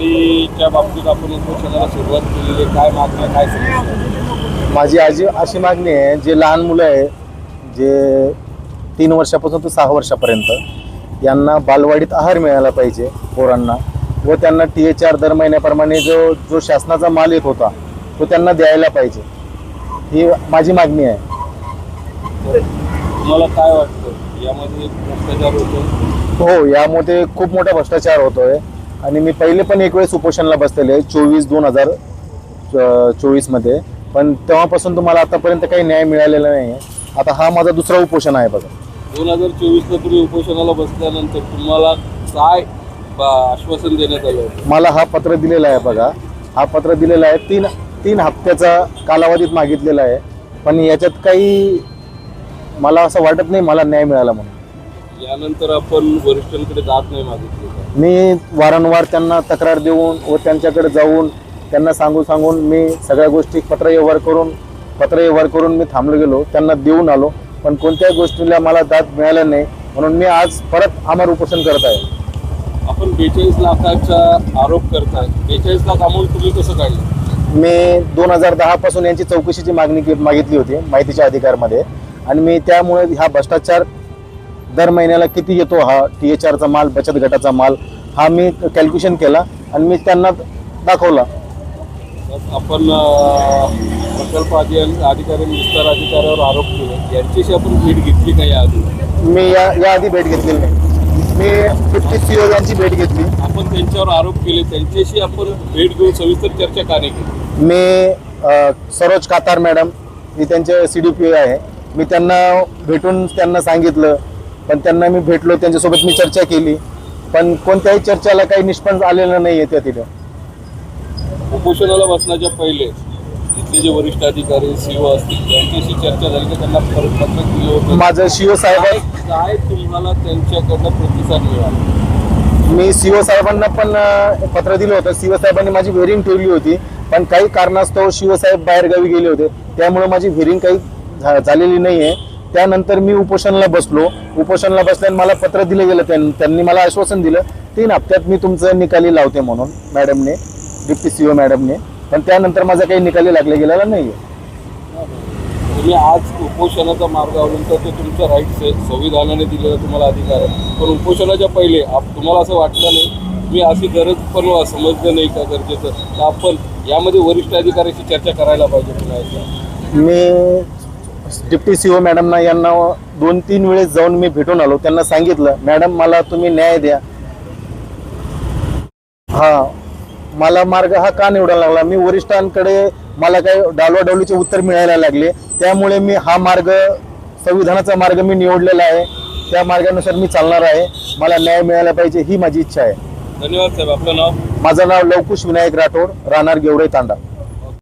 अंगणवाडीच्या बाबतीत आपण उपोषणाला सुरुवात केलेली आहे. काय काय समस्या आहे? माझी आजी अशी मागणी आहे जे लहान मुलं आहे जे तीन वर्षापासून ते सहा वर्षापर्यंत यांना बालवाडीत आहार मिळाला पाहिजे पोरांना व त्यांना टी एच आर दर महिन्याप्रमाणे जो जो शासनाचा माल येत होता तो त्यांना द्यायला पाहिजे. ही माझी मागणी आहे. तुम्हाला काय वाटतं? यामध्ये भ्रष्टाचार होतो हो यामध्ये खूप मोठा भ्रष्टाचार होतोय. आणि मी पहिले पण एक वेळेस उपोषणला बसलेले चोवीस दोन हजार चोवीसमध्ये. पण तेव्हापासून तुम्हाला आतापर्यंत काही न्याय मिळालेला नाही आहे आता हा माझा दुसरा उपोषण आहे बघा. दोन हजार चोवीसला तुम्ही उपोषणाला बसल्यानंतर तुम्हाला काय आश्वासन देण्यात आलं होतं? मला हा पत्र दिलेला आहे बघा. हा पत्र दिलेला आहे तीन तीन हप्त्याचा कालावधीत मागितलेला आहे. पण याच्यात काही मला असं वाटत नाही मला न्याय मिळाला म्हणून. यानंतर आपण वरिष्ठांकडे जात नाही मागितले? मी वारंवार त्यांना तक्रार देऊन व त्यांच्याकडे जाऊन त्यांना सांगून सांगून मी सगळ्या गोष्टी पत्रव्यवहार करून पत्रव्यवहार करून मी थांबलो गेलो. त्यांना देऊन आलो. पण कोणत्याही गोष्टीला मला दाद मिळाला नाही. म्हणून मी आज परत आमर उपोषण करत आहे. आपण बेचाळीस लाखाचा आरोप करताय. बेचाळीस लाख अमाऊंट तुम्ही कसं काढलं? मी दोन हजार दहा पासून यांची चौकशीची मागणी मागितली होती माहितीच्या अधिकारमध्ये. आणि मी त्यामुळे हा भ्रष्टाचार दर महिन्याला किती येतो हा टी एच आरचा माल बचत गटाचा माल हा मी कॅल्क्युलेशन केला आणि मी त्यांना दाखवला. आपण प्रकल्प अधिकारी विस्तार अधिकाऱ्यावर आरोप केले. यांच्याशी आपण भेट घेतली का याआधी? मी या याआधी भेट घेतलेली नाही. मी फिफ्टी सी यांची भेट घेतली. आपण त्यांच्यावर आरोप केले. त्यांच्याशी आपण भेट घेऊन सविस्तर चर्चा का नाही केली? मी सरोज कातार मॅडम मी त्यांचे सी डी पी आहे. मी त्यांना भेटून त्यांना सांगितलं. पण त्यांना मी भेटलो त्यांच्यासोबत मी चर्चा केली. पण कोणत्याही चर्चेला काही निष्पन्न आलेलं नाही आहे त्या तिथे. उपोषणाला बसण्याच्या पहिले तिथले जे वरिष्ठ अधिकारी सीओ असतील त्यांच्याशी चर्चा झाली का त्यांना परत पत्र दिलं होतं माझं शिव साहेब काय तुम्हाला त्यांच्याकडनं प्रतिसाद मिळाला? मी सीओ साहेबांना पण पत्र दिलं होतं. सीओ साहेबांनी माझी व्हेरिंग ठेवली होती. पण काही कारणास्तव शिवसाहेब बाहेरगावी गेले होते. त्यामुळे माझी व्हेरिंग काही झालेली नाही आहे त्यानंतर मी उपोषणाला बसलो. उपोषणाला बसल्याने मला पत्र दिलं गेलं त्यां- त्यांनी मला आश्वासन दिलं तीन हप्त्यात मी तुमचं निकाली लावते म्हणून मॅडमने डिप्टी सीओ मॅडमने. पण त्यानंतर माझा काही निकाली लागला गेलेला नाही आहे तुम्ही आज उपोषणाचा मार्ग अवलंबता ते तुमचा राईट संविधानाने दिलेला तुम्हाला अधिकार आहे. पण उपोषणाच्या पहिले तुम्हाला असं वाटलं नाही मी अशी गरज पण समजलं नाही का गरजेचं? तर आपण यामध्ये वरिष्ठ अधिकाऱ्याशी चर्चा करायला पाहिजे पुन्हा मी डिप्टी सीओ मॅडमना यांना दोन तीन वेळेस जाऊन मी भेटून आलो. त्यांना सांगितलं मॅडम मला तुम्ही न्याय द्या. हा मला मार्ग हा का निवडायला लागला? मी वरिष्ठांकडे मला काही डालवाडवलीचे उत्तर मिळायला लागले. त्यामुळे मी हा मार्ग संविधानाचा मार्ग मी निवडलेला आहे. त्या मार्गानुसार मी चालणार आहे. मला न्याय मिळायला पाहिजे ही माझी इच्छा आहे. धन्यवाद साहेब. आपलं नाव? माझं नाव लवकुश विनायक राठोड राहणार गेवडे तांडा.